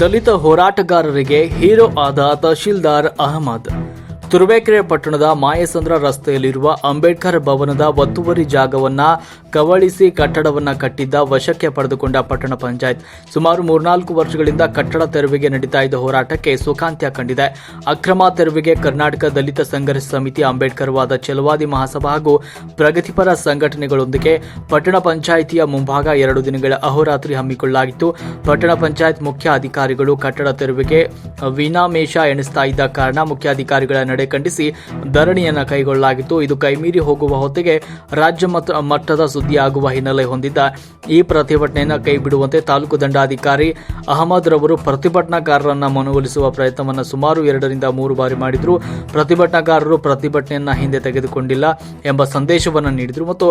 ದಲಿತ ಹೋರಾಟಗಾರರಿಗೆ ಹೀರೋ ಆದ ತಹಶೀಲ್ದಾರ್ ಅಹಮದ್. ತುರುವೇಕೆರೆ ಪಟ್ಟಣದ ಮಾಯಸಂದ್ರ ರಸ್ತೆಯಲ್ಲಿರುವ ಅಂಬೇಡ್ಕರ್ ಭವನದ ಒತ್ತುವರಿ ಜಾಗವನ್ನ ಕವಳಿಸಿ ಕಟ್ಟಡವನ್ನ ಕಟ್ಟಿದ್ದ ವಶಕ್ಕೆ ಪಡೆದುಕೊಂಡ ಪಟ್ಟಣ ಪಂಚಾಯತ್. ಸುಮಾರು ಮೂರ್ನಾಲ್ಕು ವರ್ಷಗಳಿಂದ ಕಟ್ಟಡ ತೆರವಿಗೆ ನಡೀತಾ ಇದ್ದ ಹೋರಾಟಕ್ಕೆ ಸುಖಾಂತ್ಯ ಕಂಡಿದೆ. ಅಕ್ರಮ ತೆರವಿಗೆ ಕರ್ನಾಟಕ ದಲಿತ ಸಂಘರ್ಷ ಸಮಿತಿ ಅಂಬೇಡ್ಕರ್ ವಾದ ಚಲವಾದಿ ಮಹಾಸಭಾ ಹಾಗೂ ಪ್ರಗತಿಪರ ಸಂಘಟನೆಗಳೊಂದಿಗೆ ಪಟ್ಟಣ ಪಂಚಾಯಿತಿಯ ಮುಂಭಾಗ ಎರಡು ದಿನಗಳ ಅಹೋರಾತ್ರಿ ಹಮ್ಮಿಕೊಳ್ಳಲಾಗಿತ್ತು. ಪಟ್ಟಣ ಪಂಚಾಯತ್ ಮುಖ್ಯ ಅಧಿಕಾರಿಗಳು ಕಟ್ಟಡ ತೆರವಿಗೆ ವಿನಾಮೇಶ ಎಣಿಸ್ತಾ ಇದ್ದ ಕಾರಣ ಮುಖ್ಯಾಧಿಕಾರಿಗಳ ನಡೆ ಖಂಡಿಸಿ ಧರಣಿಯನ್ನು ಕೈಗೊಳ್ಳಲಾಗಿತ್ತು. ಇದು ಕೈಮೀರಿ ಹೋಗುವ ಹೊತ್ತಿಗೆ ರಾಜ್ಯ ಮತ್ತು ಮಟ್ಟದ ಸುದ್ದಿಯಾಗುವ ಹಿನ್ನೆಲೆ ಹೊಂದಿದ್ದ ಈ ಪ್ರತಿಭಟನೆಯನ್ನು ಕೈಬಿಡುವಂತೆ ತಾಲೂಕು ದಂಡಾಧಿಕಾರಿ ಅಹಮದ್ ರವರು ಪ್ರತಿಭಟನಾಕಾರರನ್ನು ಮನವೊಲಿಸುವ ಪ್ರಯತ್ನವನ್ನು ಸುಮಾರು ಎರಡರಿಂದ ಮೂರು ಬಾರಿ ಮಾಡಿದ್ರು. ಪ್ರತಿಭಟನಾಕಾರರು ಪ್ರತಿಭಟನೆಯನ್ನು ಹಿಂದೆ ತೆಗೆದುಕೊಂಡಿಲ್ಲ ಎಂಬ ಸಂದೇಶವನ್ನು ನೀಡಿದರು ಮತ್ತು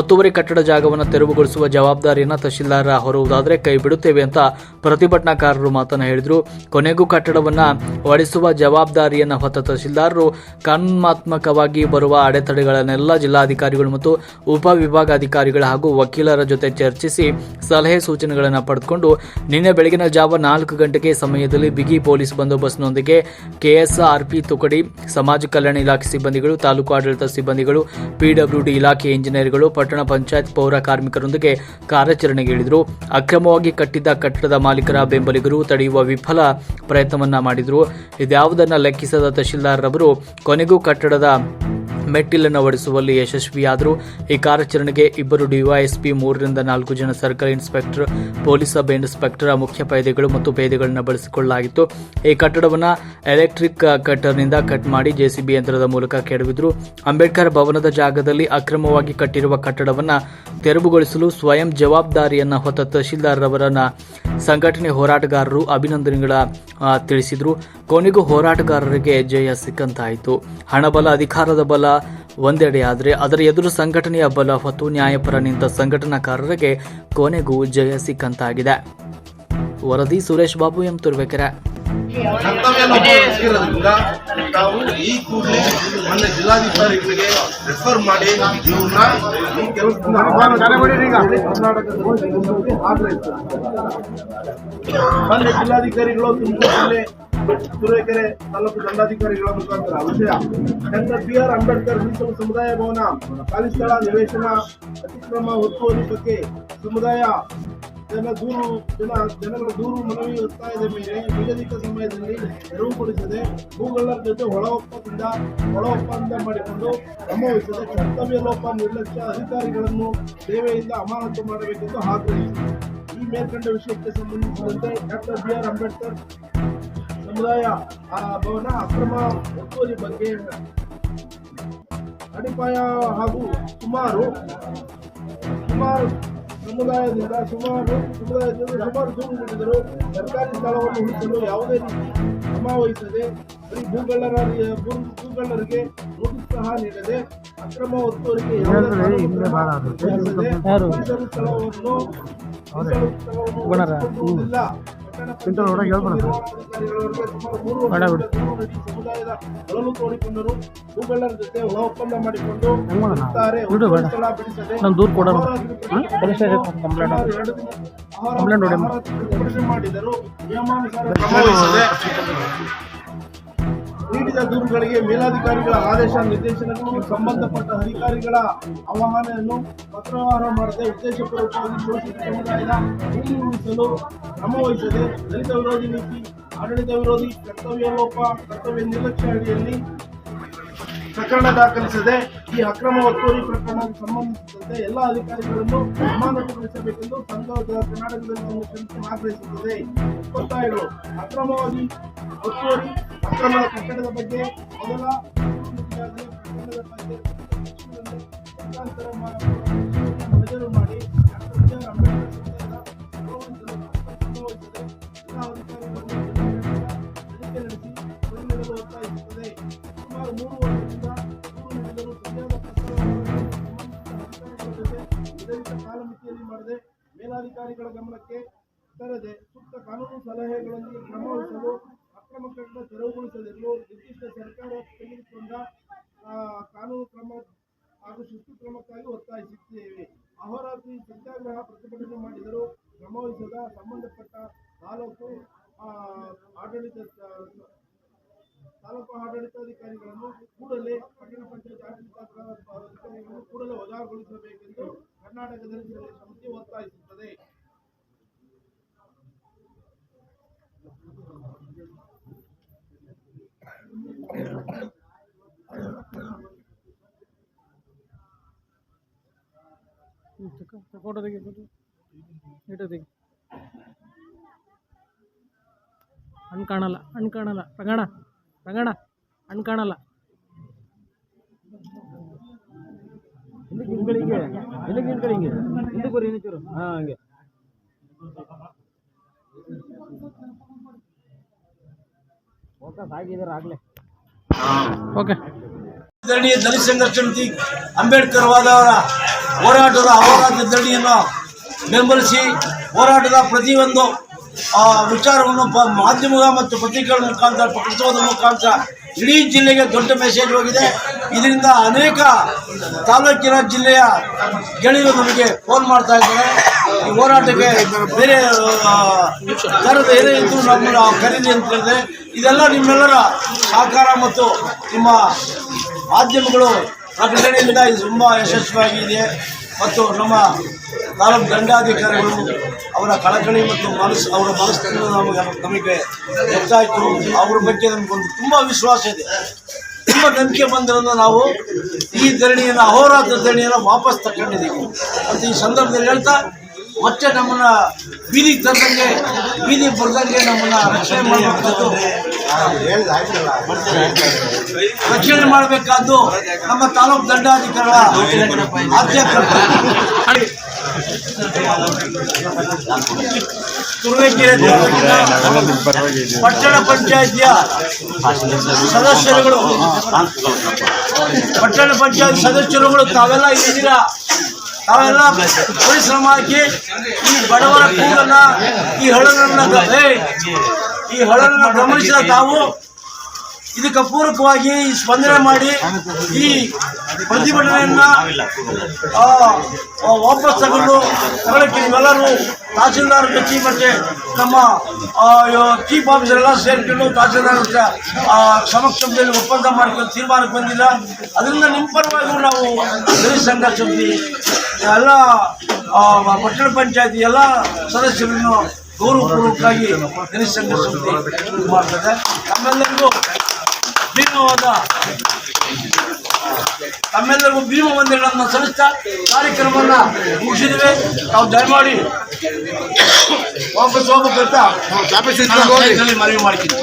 ಒತ್ತುವರಿ ಕಟ್ಟಡ ಜಾಗವನ್ನು ತೆರವುಗೊಳಿಸುವ ಜವಾಬ್ದಾರಿಯನ್ನ ತಹಶೀಲ್ದಾರ ಹೊರುವುದಾದರೆ ಕೈ ಬಿಡುತ್ತೇವೆ ಅಂತ ಪ್ರತಿಭಟನಾಕಾರರು ಮಾತನ್ನು ಹೇಳಿದ್ರು. ಕೊನೆಗೂ ಕಟ್ಟಡವನ್ನು ಒಡಿಸುವ ಜವಾಬ್ದಾರಿಯನ್ನು ಹೊತ್ತ ತಹಶೀಲ್ದಾರರು ಕಾನೂನಾತ್ಮಕವಾಗಿ ಬರುವ ಅಡೆತಡೆಗಳನ್ನೆಲ್ಲ ಜಿಲ್ಲಾಧಿಕಾರಿಗಳು ಮತ್ತು ಉಪವಿಭಾಗಾಧಿಕಾರಿಗಳ ಹಾಗೂ ವಕೀಲರ ಜೊತೆ ಚರ್ಚಿಸಿ ಸಲಹೆ ಸೂಚನೆಗಳನ್ನು ಪಡೆದುಕೊಂಡು ನಿನ್ನೆ ಬೆಳಗಿನ ಜಾವ ನಾಲ್ಕು ಗಂಟೆಗೆ ಸಮಯದಲ್ಲಿ ಬಿಗಿ ಪೊಲೀಸ್ ಬಂದೋಬಸ್ತ್ನೊಂದಿಗೆ ಕೆಎಸ್ಆರ್ಪಿ ತುಕಡಿ, ಸಮಾಜ ಕಲ್ಯಾಣ ಇಲಾಖೆ ಸಿಬ್ಬಂದಿಗಳು, ತಾಲೂಕು ಆಡಳಿತ ಸಿಬ್ಬಂದಿಗಳು ಪಿಡಬ್ಲ್ಯೂಡಿ ಇಲಾಖೆ ಇಂಜಿನಿಯರ್ಗಳು, ಪಟ್ಟಣ ಪಂಚಾಯತ್ ಪೌರ ಕಾರ್ಮಿಕರೊಂದಿಗೆ ಕಾರ್ಯಾಚರಣೆಗೆ ಇಳಿದರು ಅಕ್ರಮವಾಗಿ ಕಟ್ಟಿದ್ದ ಕಟ್ಟಡದ ಮಾಲೀಕರ ಬೆಂಬಲಿಗರು ತಡೆಯುವ ವಿಫಲ ಪ್ರಯತ್ನವನ್ನ ಮಾಡಿದರು. ಇದ್ಯಾವುದನ್ನ ಲೆಕ್ಕಿಸದ ತಹಶೀಲ್ದಾರ್ ರವರು ಕೊನೆಗೂ ಕಟ್ಟಡದ ಮೆಟ್ಟಿಲನ್ನು ಒಡಿಸುವಲ್ಲಿ ಯಶಸ್ವಿಯಾದರು. ಈ ಕಾರ್ಯಾಚರಣೆಗೆ ಇಬ್ಬರು ಡಿವೈಎಸ್ಪಿ, ಮೂರರಿಂದ ನಾಲ್ಕು ಜನ circle inspector, police sub inspector, ಮುಖ್ಯ ಪೈದೆಗಳು ಮತ್ತು ಪೇದೆಗಳನ್ನು ಬಳಸಿಕೊಳ್ಳಲಾಗಿತ್ತು. ಈ ಕಟ್ಟಡವನ್ನು ಎಲೆಕ್ಟ್ರಿಕ್ ಕಟ್ಟರ್ನಿಂದ ಕಟ್ ಮಾಡಿ ಜೆಸಿಬಿ ಯಂತ್ರದ ಮೂಲಕ ಕೆಡವಿದ್ರು. ಅಂಬೇಡ್ಕರ್ ಭವನದ ಜಾಗದಲ್ಲಿ ಅಕ್ರಮವಾಗಿ ಕಟ್ಟಿರುವ ಕಟ್ಟಡವನ್ನು ತೆರವುಗೊಳಿಸಲು ಸ್ವಯಂ ಜವಾಬ್ದಾರಿಯನ್ನ ಹೊತ್ತ ತಹಶೀಲ್ದಾರ್ ಅವರನ್ನು ಸಂಘಟನೆ ಹೋರಾಟಗಾರರು ಅಭಿನಂದನೆಗಳ ತಿಳಿಸಿದ್ರು. ಕೊನೆಗೂ ಹೋರಾಟಗಾರರಿಗೆ ಜಯ ಸಿಕ್ಕಂತಾಯಿತು. ಹಣಬಲ, ಅಧಿಕಾರದ ಬಲ ಒಂದೆಡೆ ಆದರೆ ಅದರ ಎದುರು ಸಂಘಟನೆಯ ಬಲ ಹೊತ್ತು ನ್ಯಾಯಪರ ನಿಂತ ಸಂಘಟನಾಕಾರರಿಗೆ ಕೊನೆಗೂ ಜಯ ಸಿಕ್ಕಂತಾಗಿದೆ. ವರದಿ ಸುರೇಶ್ ಬಾಬು ಎಂ ತುರ್ಬೇಕೆರೆ ನಾವು ಈ ಕೂಡಲೇ ಮೊನ್ನೆ ಜಿಲ್ಲಾಧಿಕಾರಿಗಳಿಗೆ ರೆಫರ್ ಮಾಡಿ ಇವ್ರನ್ನ ಈ ಕೆಲಸದಿಂದ ಮೊನ್ನೆ ಜಿಲ್ಲಾಧಿಕಾರಿಗಳು ತುಮಕೂರು ತುರುವೇಕೆರೆ ತಾಲೂಕು ದಂಡಾಧಿಕಾರಿಗಳ ಮುಖಾಂತರ ವಿಷಯ. ಡಾಕ್ಟರ್ ಬಿ ಆರ್ ಅಂಬೇಡ್ಕರ್ ಮೀಸಲು ಸಮುದಾಯ ಭವನ ಖಾಲಿ ಸ್ಥಳ ನಿವೇಶನ ಅತಿಕ್ರಮ ಒತ್ತುವರಿ ಬಗ್ಗೆ ಸಮುದಾಯ ಜನ ದೂರು ಜನ ಜನಗಳ ದೂರು ಮನವಿ ಒತ್ತಾಯದ ಮೇಲೆ ನಿಗದಿತ ಸಮಯದಲ್ಲಿ ತೆರವುಗೊಳಿಸದೆ ಭೂಗಳ್ಳರ ಜೊತೆ ಒಳ ಒಪ್ಪಂದ ಒಳ ಒಪ್ಪಂದ ಮಾಡಿಕೊಂಡು ಸಂಭವಿಸದೆ ಕರ್ತವ್ಯ ಲೋಪ ನಿರ್ಲಕ್ಷ್ಯ ಅಧಿಕಾರಿಗಳನ್ನು ಸೇವೆಯಿಂದ ಅಮಾನತು ಮಾಡಬೇಕೆಂದು ಆಗ್ರಹಿಸಿದರು. ಈ ಮೇಲ್ಕಂಡ ವಿಷಯಕ್ಕೆ ಸಂಬಂಧಿಸಿದಂತೆ ಡಾಕ್ಟರ್ ಬಿ ಆರ್ ಅಂಬೇಡ್ಕರ್ ಸಮುದಾಯ ಭವನ ಅಕ್ರಮ ಒತ್ತುವರಿ ಬಗ್ಗೆ ಅಡಿಪಾಯ ಹಾಗೂ ಸುಮಾರು ಸುಮಾರು ಸಮುದಾಯದಿಂದ ಸುಮಾರು ಸಮುದಾಯದಿಂದ ಸುಮಾರು ದೂರು ನೀಡಿದರು ಸರ್ಕಾರಿ ಸ್ಥಳವನ್ನು ಉಳಿಸಲು ಯಾವುದೇ ರೀತಿ ಕ್ರಮ ವಹಿಸದೆ ಬರೀ ಭೂಗಳ್ಳರ ಭೂಗಳ್ಳರಿಗೆ ನೋಟಿಸ್ ಸಹ ನೀಡದೆ ಅಕ್ರಮ ಒತ್ತುವರಿಗೆ ಯಾವುದೇ ಸ್ಥಳವನ್ನು ಇಲ್ಲ ಸ್ಥಳವನ್ನು ಉಳಿಸಿಕೊಳ್ಳುವುದಿಲ್ಲ. ಪಟ್ಟಣ ಹೇಳ್ಬೋಣ ದೂರು ನೀಡಿ ಸಮುದಾಯದ ಒಳಲು ತೋಡಿಕೊಂಡರು ಭೂಗಳ್ಳರ ಜೊತೆ ಒಳ ಒಪ್ಪಂದ ಮಾಡಿಕೊಂಡು ಇರುತ್ತಾರೆ. ಒತ್ತುವರಿ ಸ್ಥಳ ಬಿಡಿಸದೆ ಕಂಪ್ಲೇಂಟ್ ಮಾಡಿದರು ನಿಯಮಾನುಸಾರ ಕ್ರಮ ದೂರುಗಳಿಗೆ ಮೇಲಾಧಿಕಾರಿಗಳ ಆದೇಶ ನಿರ್ದೇಶನಗಳು ಸಂಬಂಧಪಟ್ಟ ಅಧಿಕಾರಿಗಳ ಆಹ್ವಾನೆಯನ್ನು ಪತ್ರವಾರ ಮಾಡದೆ ಉದ್ದೇಶಪೂರ್ವಕವಾಗಿ ಶೋಷಿತ ಸಮುದಾಯದ ಉಳಿಸಲು ಕ್ರಮ ವಹಿಸದೆ ದಲಿತ ವಿರೋಧಿ ನೀತಿ, ಆಡಳಿತ ವಿರೋಧಿ ಕರ್ತವ್ಯ ಲೋಪ, ಕರ್ತವ್ಯ ನಿರ್ಲಕ್ಷ್ಯ ಅಡಿಯಲ್ಲಿ ಪ್ರಕರಣ ದಾಖಲಿಸದೆ ಈ ಅಕ್ರಮ ಒತ್ತುವರಿ ಪ್ರಕರಣಕ್ಕೆ ಸಂಬಂಧಿಸಿದಂತೆ ಎಲ್ಲ ಅಧಿಕಾರಿಗಳನ್ನು ಅಮಾನತುಗೊಳಿಸಬೇಕೆಂದು ಸಂಘದ ಕರ್ನಾಟಕದಲ್ಲಿ ಒಂದು ಸಮಿತಿ ಆಗ್ರಹಿಸುತ್ತದೆ. ಒತ್ತಾಯಗಳು ಅಕ್ರಮವಾಗಿ ಒತ್ತುವರಿ ಅಕ್ರಮ ಕಟ್ಟಡದ ಬಗ್ಗೆ ಮೊದಲ ಮೇಲಾಧಿಕಾರಿಗಳ ಗಮನಕ್ಕೆ ತರದೆ ಸೂಕ್ತ ಕಾನೂನು ಸಲಹೆಗಳಲ್ಲಿ ಕ್ರಮ ವಹಿಸಲು ಅಕ್ರಮ ಕಟ್ಟಡ ತೆರವುಗೊಳಿಸದಿರಲು ನಿರ್ದಿಷ್ಟ ಸರ್ಕಾರ ತೆಗೆದುಕೊಂಡ ಕಾನೂನು ಕ್ರಮ ಹಾಗೂ ಶಿಸ್ತು ಕ್ರಮಕ್ಕಾಗಿ ಒತ್ತಾಯಿಸುತ್ತೇವೆ. ಅಹೋರಾತ್ರಿ ಸತ್ಯಾಗ್ರಹ ಪ್ರತಿಭಟನೆ ಮಾಡಿದರೂ ಕ್ರಮವಹಿಸದ ಸಂಬಂಧಪಟ್ಟ ತಾಲೂಕು ಆಡಳಿತ ತಾಲೂಕು ಆಡಳಿತಾಧಿಕಾರಿಗಳನ್ನು ಕೂಡಲೇ ಪಟ್ಟಣ ಪಂಚಾಯತ್ ಆಡಳಿತಾಧಿಕಾರಿಗಳನ್ನು ಕೂಡಲೇ ವಜಾಗೊಳಿಸಬೇಕೆಂದು ಕರ್ನಾಟಕ ಸಂಘರ್ಷ ಸಮಿತಿ ಒತ್ತಾಯಿಸುತ್ತದೆ. ಫೋಟೋ ತೆಗಿ ಫೋಟೋ ಕಾಣಲ್ಲ ಕಾಣಲ್ಲ. ರಂಗಣ ರಂಗಣ ಹಣ್ಣು ಕಾಣಲ್ಲ. ಹಿಂಗೆ ಹಿಂದಕ್ಕೆ ಹಿಂದ್ಗಡೆ ಹಿಂಗೆ. ಹಿಂದಕ್ಕೆ ಬರ್ರಿ ಹಾಂ ಹಂಗೆ. ಫೋಕಸ್ ಆಗಿದ್ದಾರೆ ಆಗಲೇ ಓಕೆ. ಧರಣಿ ದಲಿತ ಸಂಘರ್ಷ ಸಮಿತಿ ಅಂಬೇಡ್ಕರ್ ವಾದವರ ಹೋರಾಟದ ಅಹೋರಾತ್ರ ದಣಿಯನ್ನು ಬೆಂಬಲಿಸಿ ಹೋರಾಟದ ಪ್ರತಿಯೊಂದು ಆ, ವಿಚಾರವನ್ನು ಪ- ಮಾಧ್ಯಮದ ಮತ್ತು ಪತ್ರಿಕೆಗಳ ಮುಖಾಂತರ ಪ್ರಕಟಿಸುವ ಮುಖಾಂತರ ಇಡೀ ಜಿಲ್ಲೆಗೆ ದೊಡ್ಡ ಮೆಸೇಜ್ ಹೋಗಿದೆ. ಇದರಿಂದ ಅನೇಕ ತಾಲೂಕಿನ ಜಿಲ್ಲೆಯ ಗೆಳೆಯರು ನಮಗೆ ಫೋನ್ ಮಾಡ್ತಾ ಇದ್ದಾರೆ. ಈ ಹೋರಾಟಕ್ಕೆ ಬೇರೆ ದರದ ಏನೇ ಇದ್ದು ನಮ್ಮನ್ನು ಕರೀಲಿ ಅಂತ ಹೇಳಿದ್ರೆ ಇದೆಲ್ಲ ನಿಮ್ಮೆಲ್ಲರ ಸಹಕಾರ ಮತ್ತು ನಿಮ್ಮ ಮಾಧ್ಯಮಗಳು ಪ್ರಕಟಣೆಯಿಂದ ಇದು ತುಂಬ ಯಶಸ್ವಿಯಾಗಿದೆ. ಮತ್ತು ನಮ್ಮ ತಾಲೂಕು ದಂಡಾಧಿಕಾರಿಗಳು ಅವರ ಕಳಕಳಿ ಮತ್ತು ಮನಸ್ಸು ಅವರ ಮನಸ್ಸಿನಿಂದ ನಮಗೆ ನಮಗೆ ಗೊತ್ತಾಯಿತು ಅವ್ರ ಬಗ್ಗೆ ನಮಗೊಂದು ತುಂಬ ವಿಶ್ವಾಸ ಇದೆ. ತುಂಬ ನಂಬಿಕೆ ಬಂದಿರೋದು ನಾವು ಈ ಧರಣಿಯನ್ನು, ಅಹೋರಾತ್ರ ಧರಣಿಯನ್ನು ವಾಪಸ್ ತಗೊಂಡಿದ್ದೀವಿ ಮತ್ತು ಈ ಸಂದರ್ಭದಲ್ಲಿ ಹೇಳ್ತಾ ಮತ್ತೆ ನಮ್ಮನ್ನ ಬೀದಿಗೆ ತಂದಂಗೆ ಬೀದಿ ಬರ್ದಂಗೆ ನಮ್ಮನ್ನ ರಕ್ಷಣೆ ಮಾಡಬೇಕಾದ್ದು ರಕ್ಷಣೆ ಮಾಡಬೇಕಾದ್ದು ನಮ್ಮ ತಾಲೂಕು ತಾಲೂಕಿನ ಪಟ್ಟಣ ಪಂಚಾಯತಿಯ ಸದಸ್ಯರುಗಳು, ಪಟ್ಟಣ ಪಂಚಾಯತ್ ಸದಸ್ಯರುಗಳು ತಾವೆಲ್ಲ ಇದ್ದೀರಾ? ತಾವೆಲ್ಲ ಪರಿಶ್ರಮ ಹಾಕಿ ಈ ಬಡವರ ಕೂಗನ್ನ ಈ ಹಳನನ್ನ ಈ ಹಳನನ್ನ ಗಮನಿಸಿದ ತಾವು ಇದಕ್ಕೆ ಪೂರಕವಾಗಿ ಸ್ಪಂದನೆ ಮಾಡಿ ಈ ಪ್ರತಿಭಟನೆಯನ್ನ ವಾಪಸ್ ತಗೊಂಡು ತಗೊಳಕ್ಕೆ ನೀವೆಲ್ಲರೂ ತಹಸೀಲ್ದಾರ್ ಜೊತೆ ಮತ್ತೆ ನಮ್ಮ ಚೀಫ್ ಆಫೀಸರ್ ಎಲ್ಲ ಸೇರ್ಕೊಂಡು ತಹಸೀಲ್ದಾರ್ ಸಮಕ್ಷಮದಲ್ಲಿ ಒಪ್ಪಂದ ಮಾಡ್ಕೊಂಡು ತೀರ್ಮಾನಕ್ಕೆ ಬಂದಿಲ್ಲ. ಅದರಿಂದ ನಿಮ್ಮ ಪರವಾಗಿ ನಾವು ದಲಿತ ಸಂಘ ಸಮಿತಿ, ಎಲ್ಲ ಪಟ್ಟಣ ಪಂಚಾಯತಿ ಎಲ್ಲ ಸದಸ್ಯರನ್ನು ಗೌರವಪೂರ್ವಕವಾಗಿ ದಲಿತ ಸಂಘ ಸಮಿತಿ ಮಾಡ್ತದೆ. ನಮ್ಮೆಲ್ಲರಿಗೂ ಭೀಮವಾದ. ತಮ್ಮೆಲ್ಲರಿಗೂ ಭೀಮ ವಂದನೆಗಳನ್ನು ಸಲ್ಲಿಸ್ತಾ ಕಾರ್ಯಕ್ರಮವನ್ನ ಮುಗಿಸಿದ್ವಿ ನಾವು ದಯಮಾಡಿ ವಾಪಸ್ ಹೋಗ್ಬೇಕಂತ ನಾನು ಮನವಿ ಮಾಡ್ತೀನಿ.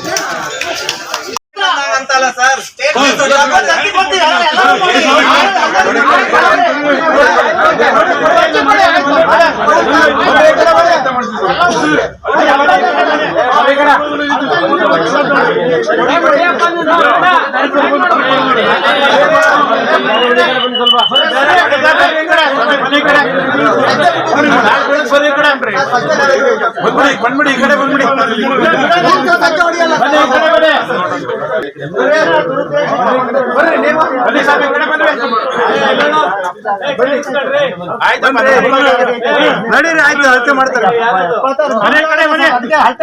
ಬಂದ್ಬಿಡಿ ಈ ಕಡೆ ಬಂದ್ಬಿಡಿ ಬನ್ನಿ ಸಾಬ್ ಈ ಕಡೆ ಬನ್ನಿ ಆಯ್ತು ನಡೀರಿ ಆಯ್ತು ಮಾಡ್ತಾರೆ.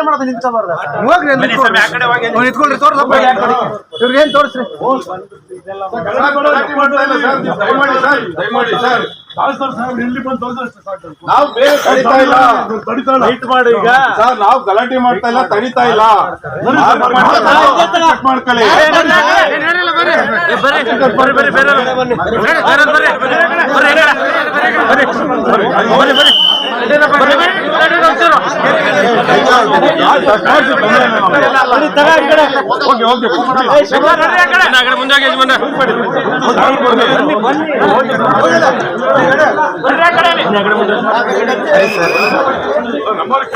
ಮಾಡೋದು ನಿಂತ್ಕೋಬಾರ್ದು. ಹೋಗ್ರಿ ನಿಂತ್ಕೊಳ್ರಿ. ತೋರ್ಸಪ್ಪ ಇವ್ರಿಗೆ ಏನ್ ತೋರಿಸ್ರಿ. ನಾವು ಬೇರೆ ತಡಿತಾ ಇಲ್ಲ. ಲೈಟ್ ಮಾಡು ಈಗ. ಸರ್ ನಾವು ಗಲಾಟೆ ಮಾಡ್ತಾ ಇಲ್ಲ ತಡಿತಾ ಇಲ್ಲ. ಕಟ್ ಮಾಡ್ಕೊಳ್ಳಿ. ಓಕೆ ಓಕೆ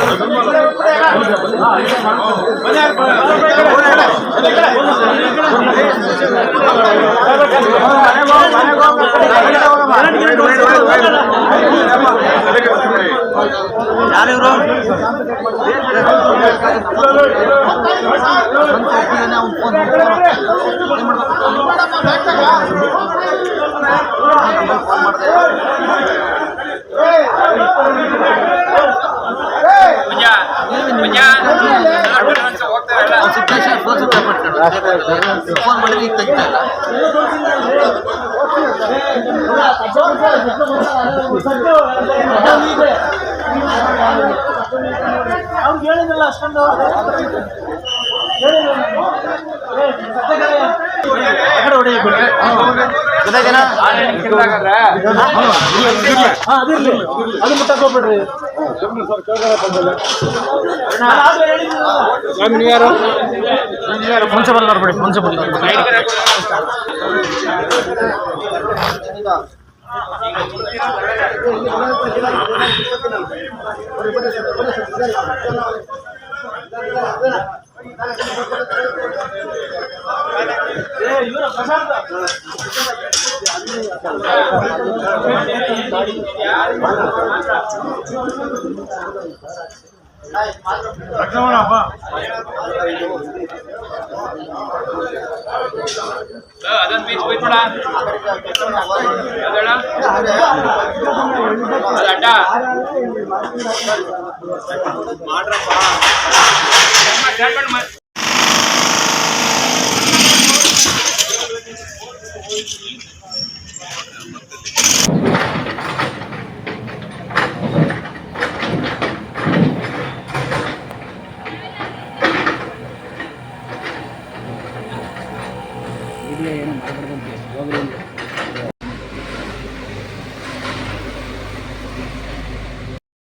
punya ಅವ್ರಿಗೆ ಹೇಳಿದ್ರಲ್ಲ ಅಷ್ಟೊಂದು ಅದಿರ್ಲಿ ಅದು ಮುಟ್ಟಕ್ ಹೋಗ್ಬೇಡ್ರಿ முன்சபல் வரப்படி முன்சபல் பிரசாந்த் அதன் பீச் போய்ப்படா அதடா அதடா மாடுறப்பா நம்ம டேட் பண்ண